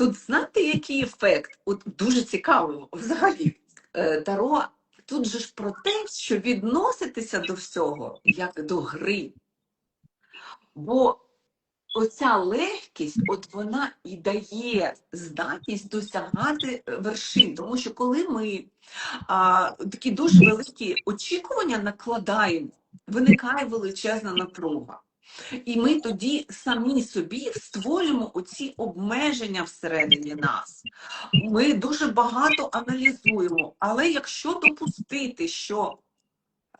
тут знаєте, який ефект? От дуже цікаво взагалі. Е, Таро тут же ж про те, що відноситися до всього як до гри. Бо оця легкість, от вона і дає здатність досягати е, вершин. Тому що коли ми а, такі дуже великі очікування накладаємо, виникає величезна напруга. І ми тоді самі собі створюємо оці обмеження всередині нас. Ми дуже багато аналізуємо, але якщо допустити, що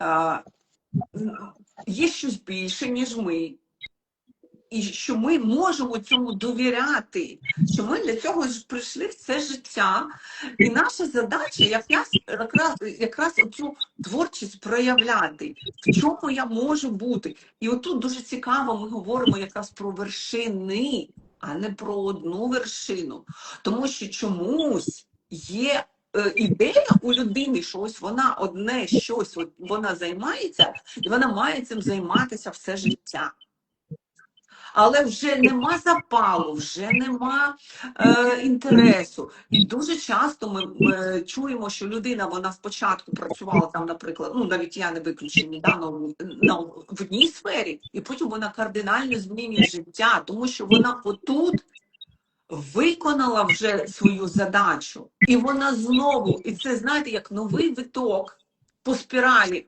е, є щось більше, ніж ми, і що ми можемо цьому довіряти, що ми для цього ж прийшли в це життя, і наша задача якраз якраз, якраз оцю творчість проявляти, в чому я можу бути. І отут дуже цікаво, ми говоримо якраз про вершини, а не про одну вершину. Тому що чомусь є. е, Ідея у людини, що ось вона одне щось, вона займається, і вона має цим займатися все життя але вже нема запалу, вже нема е, інтересу. І дуже часто ми, ми чуємо, що людина вона спочатку працювала там, наприклад, ну навіть я не виключення недавно в- на в одній сфері, і потім вона кардинально змінює життя, тому що вона отут. Виконала вже свою задачу, і вона знову, і це знаєте, як новий виток по спіралі.